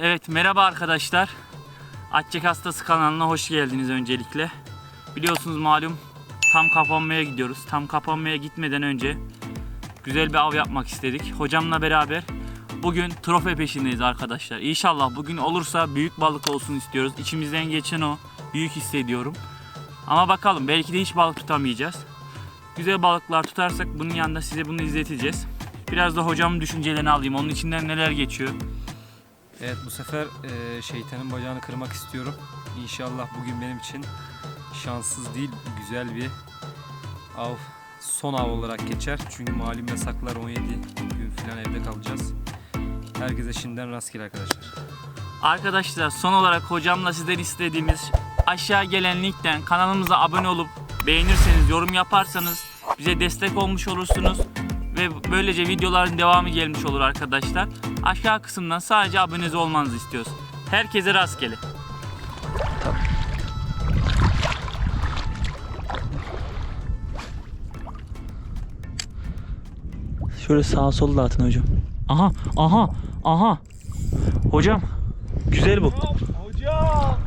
Evet merhaba arkadaşlar. Atçek Hastası kanalına hoş geldiniz öncelikle. Biliyorsunuz malum tam kapanmaya gidiyoruz. Tam kapanmaya gitmeden önce güzel bir av yapmak istedik. Hocamla beraber bugün trofe peşindeyiz arkadaşlar. İnşallah bugün olursa büyük balık olsun istiyoruz. İçimizden geçen o. Büyük hissediyorum. Ama bakalım belki de hiç balık tutamayacağız. Güzel balıklar tutarsak bunun yanında size bunu izleteceğiz. Biraz da hocamın düşüncelerini alayım. Onun içinden neler geçiyor. Evet bu sefer e, şeytanın bacağını kırmak istiyorum. İnşallah bugün benim için şanssız değil güzel bir av son av olarak geçer. Çünkü malum yasaklar 17 gün falan evde kalacağız. Herkese şimdiden rastgele arkadaşlar. Arkadaşlar son olarak hocamla sizden istediğimiz aşağı gelen linkten kanalımıza abone olup beğenirseniz, yorum yaparsanız bize destek olmuş olursunuz ve böylece videoların devamı gelmiş olur arkadaşlar. Aşağı kısımdan sadece aboneniz olmanızı istiyoruz. Herkese rastgele. Şöyle sağa sola da atın hocam. Aha, aha, aha. Hocam, güzel bu. Hocam!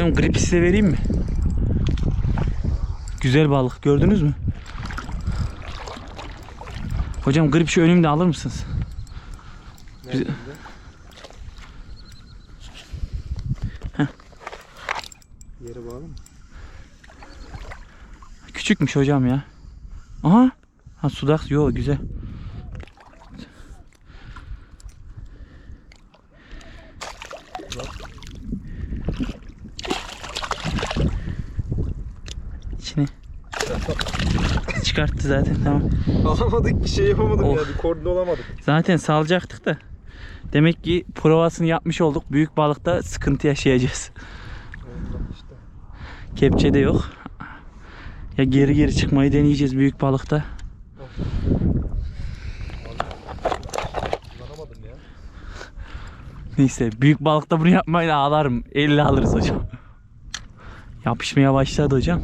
Hocam grip size vereyim mi? Güzel balık gördünüz mü? Hocam grip şu önümde alır mısınız? Heh. Yere bağlı mı? Küçükmüş hocam ya. Aha. Ha sudak yo güzel. Çıkarttı zaten tamam. Alamadık bir şey yapamadık Of. ya bir koordine olamadık. Zaten salacaktık da. Demek ki provasını yapmış olduk. Büyük balıkta sıkıntı yaşayacağız. işte. Kepçe de yok. Ya geri geri çıkmayı deneyeceğiz büyük balıkta. Neyse büyük balıkta bunu yapmayı ağlarım. 50 alırız hocam. Yapışmaya başladı hocam.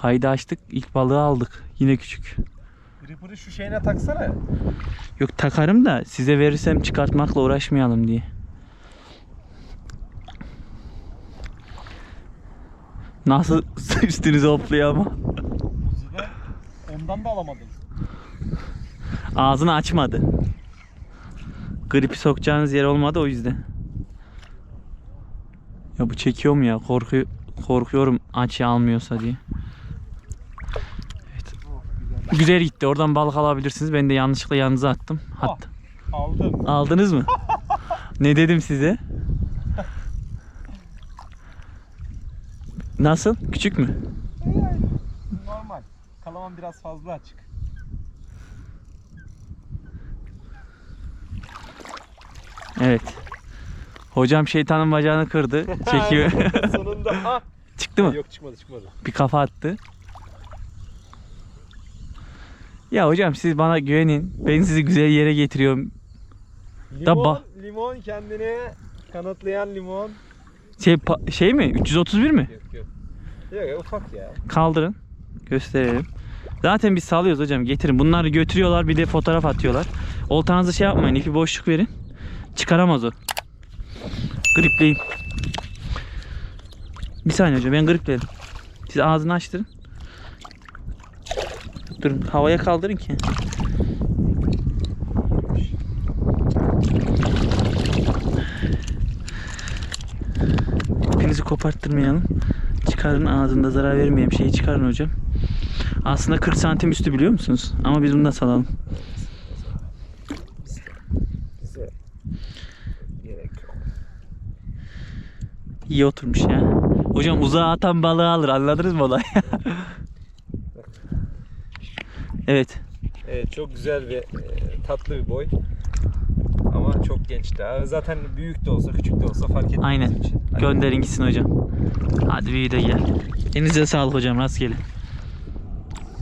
Kaydı açtık. ilk balığı aldık. Yine küçük. Gripper'ı şu şeyine taksana. Yok takarım da size verirsem çıkartmakla uğraşmayalım diye. Nasıl üstünüze hopluyor ama. Ondan da alamadın. Ağzını açmadı. Gripi sokacağınız yer olmadı o yüzden. Ya bu çekiyor mu ya? Korku korkuyorum açı almıyorsa diye. Güzel gitti. Oradan balık alabilirsiniz. Ben de yanlışlıkla yanınıza attım. Hatta Aldım. aldınız mı? ne dedim size? Nasıl? Küçük mü? Normal. Kalaman biraz fazla açık. Evet. Hocam şeytanın bacağını kırdı. Çekiyor. Sonunda. Ah. Çıktı mı? Yok çıkmadı çıkmadı. bir kafa attı. Ya hocam siz bana güvenin. Ben sizi güzel yere getiriyorum. Limon, ba- limon kendini kanıtlayan limon. Şey şey mi? 331 mi? Yok yok. Yok yok ufak ya. Kaldırın. Gösterelim. Zaten biz sağlıyoruz hocam. Getirin. Bunları götürüyorlar bir de fotoğraf atıyorlar. Oltanızı şey yapmayın. ipi boşluk verin. Çıkaramaz o. Gripleyin. Bir saniye hocam ben gripledim. Siz ağzını açtırın. Durun havaya kaldırın ki. İpinizi koparttırmayalım. Çıkarın ağzında zarar vermeyen şeyi çıkarın hocam. Aslında 40 santim üstü biliyor musunuz? Ama biz bunu da salalım. İyi oturmuş ya. Hocam uzağa atan balığı alır anladınız mı olay? evet. Evet çok güzel ve e, tatlı bir boy. Ama çok genç daha. Zaten büyük de olsa küçük de olsa fark etmez Aynen. için. Gönderin gitsin hocam. Hadi bir de gel. Elinize sağlık hocam rastgele.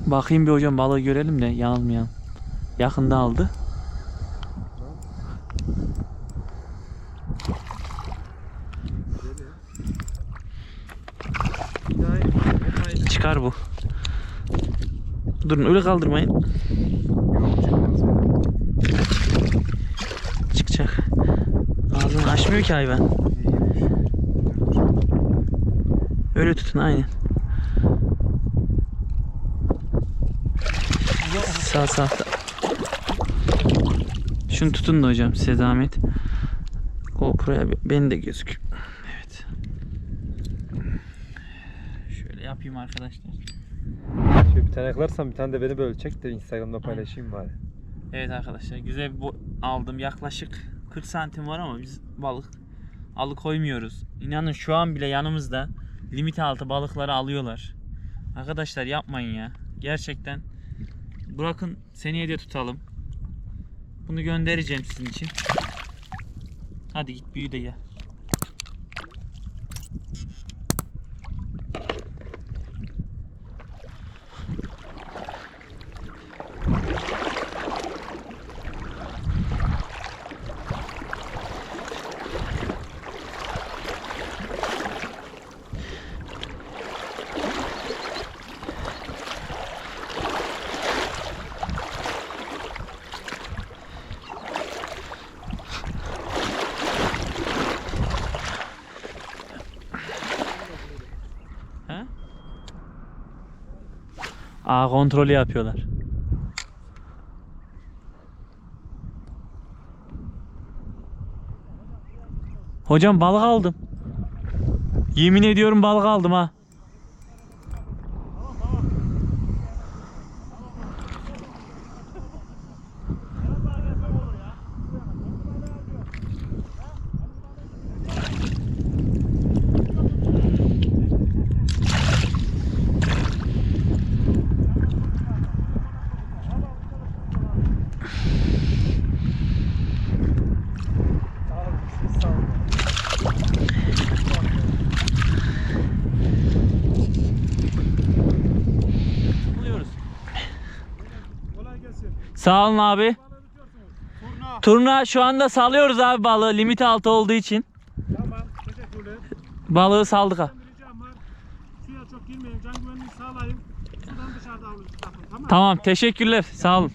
Bakayım bir hocam balığı görelim de yanılmayalım. Yakında aldı. Bir daha- bir daha- Çıkar Çıkar bu. Durun öyle kaldırmayın. Çıkacak. Ağzını açmıyor ki hayvan. Öyle tutun aynen. Sağ sağ. Şunu tutun da hocam size zahmet. GoPro'ya be- ben de gözük. Evet. Şöyle yapayım arkadaşlar. Şöyle bir tane yakalarsam bir tane de beni böyle çek de Instagram'da paylaşayım bari. Evet arkadaşlar güzel bir bo- aldım. Yaklaşık 40 santim var ama biz balık alıkoymuyoruz. İnanın şu an bile yanımızda limit altı balıkları alıyorlar. Arkadaşlar yapmayın ya. Gerçekten bırakın seneye de tutalım. Bunu göndereceğim sizin için. Hadi git büyü de gel. He? Aa kontrolü yapıyorlar. Hocam balık aldım. Yemin ediyorum balık aldım ha. Sağ olun abi. Turna şu anda salıyoruz abi balığı limit altı olduğu için. Tamam. Balığı saldık ha. Tamam teşekkürler sağ olun.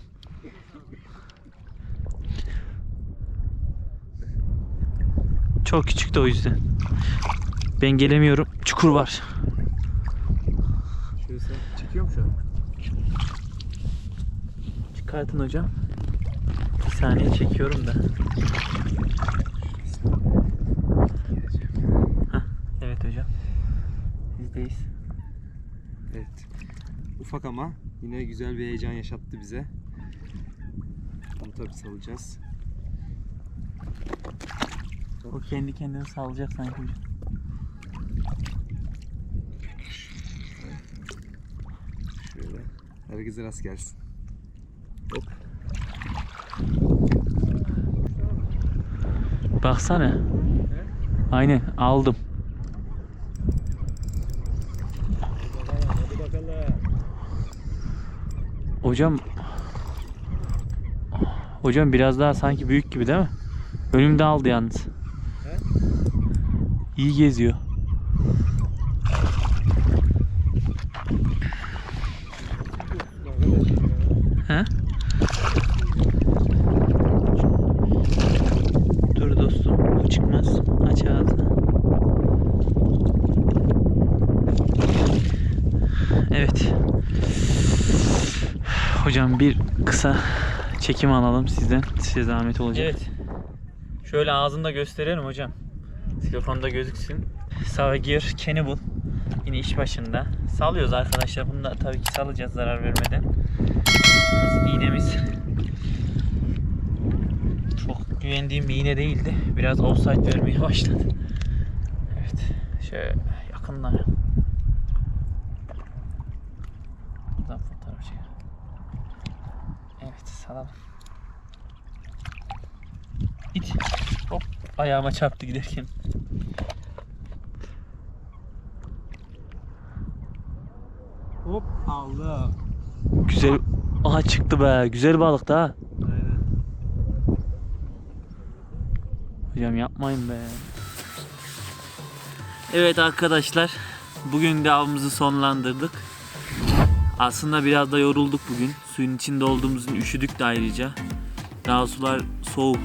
Çok küçüktü o yüzden. Ben gelemiyorum. Çukur var. Şöyle sen çekiyor mu şu an? Çıkartın hocam. Bir saniye çekiyorum da. Hah, evet hocam. Bizdeyiz. Evet. Ufak ama yine güzel bir heyecan yaşattı bize. Bunu tabii salacağız. O kendi kendini salacak sanki hocam. Şöyle. Herkese rast gelsin. Baksana. Aynen aldım. Hadi bakalım. Hocam Hocam biraz daha sanki büyük gibi değil mi? Önümde aldı yalnız. İyi geziyor. He? Dur dostum, bu çıkmaz. Aç ağzını. Evet. Hocam bir kısa çekim alalım sizden. Size zahmet olacak. Evet. Şöyle ağzında gösterelim hocam. Telefonda gözüksün. Savagir Cannibal. Yine iş başında. Salıyoruz arkadaşlar. Bunu da tabii ki salacağız zarar vermeden. İğnemiz. Çok güvendiğim bir iğne değildi. Biraz offside vermeye başladı. Evet. Şöyle yakından. Buradan fotoğraf çeker. Salalım. İt. Hop. Ayağıma çarptı giderken. Hop, aldım. Güzel. Aha çıktı be. Güzel balık da. ha. Aynen. Hocam yapmayın be. Evet arkadaşlar. Bugün de avımızı sonlandırdık. Aslında biraz da yorulduk bugün. Suyun içinde olduğumuzun üşüdük de ayrıca. Daha sular soğuk.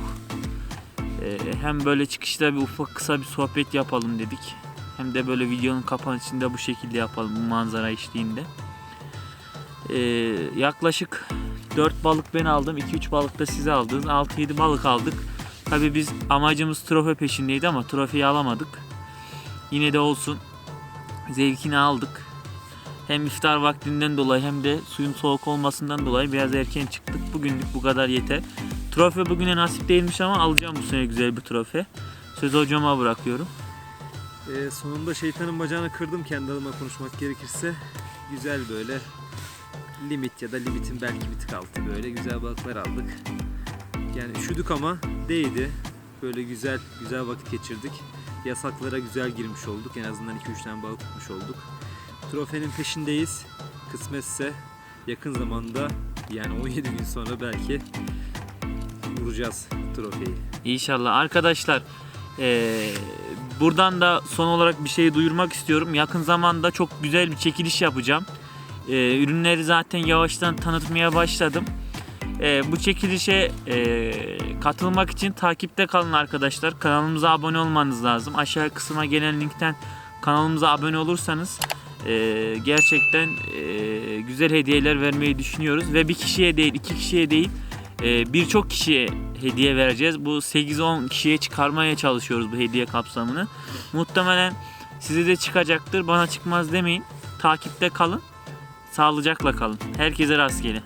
Ee, hem böyle çıkışta bir ufak kısa bir sohbet yapalım dedik. Hem de böyle videonun kapanışını da bu şekilde yapalım bu manzara eşliğinde. Ee, yaklaşık 4 balık ben aldım. 2-3 balık da siz aldınız. 6-7 balık aldık. Tabii biz amacımız trofe peşindeydi ama trofeyi alamadık. Yine de olsun. Zevkini aldık. Hem iftar vaktinden dolayı hem de suyun soğuk olmasından dolayı biraz erken çıktık. Bugünlük bu kadar yeter. Trofe bugüne nasip değilmiş ama alacağım bu sene güzel bir trofe. Sözü hocama bırakıyorum. Ee, sonunda şeytanın bacağını kırdım kendi adıma konuşmak gerekirse. Güzel böyle limit ya da limitin belki bir tık altı böyle güzel balıklar aldık. Yani üşüdük ama değdi. Böyle güzel güzel vakit geçirdik. Yasaklara güzel girmiş olduk. En azından 2-3 tane balık tutmuş olduk. Trofenin peşindeyiz. Kısmetse yakın zamanda yani 17 gün sonra belki vuracağız trofeyi. İnşallah. Arkadaşlar eee, buradan da son olarak bir şey duyurmak istiyorum. Yakın zamanda çok güzel bir çekiliş yapacağım. Eee, ürünleri zaten yavaştan tanıtmaya başladım. Eee, bu çekilişe eee, katılmak için takipte kalın arkadaşlar. Kanalımıza abone olmanız lazım. Aşağı kısma gelen linkten kanalımıza abone olursanız eee, gerçekten eee, güzel hediyeler vermeyi düşünüyoruz. Ve bir kişiye değil, iki kişiye değil ee, birçok kişiye hediye vereceğiz. Bu 8-10 kişiye çıkarmaya çalışıyoruz bu hediye kapsamını. Muhtemelen size de çıkacaktır. Bana çıkmaz demeyin. Takipte kalın. Sağlıcakla kalın. Herkese rastgele.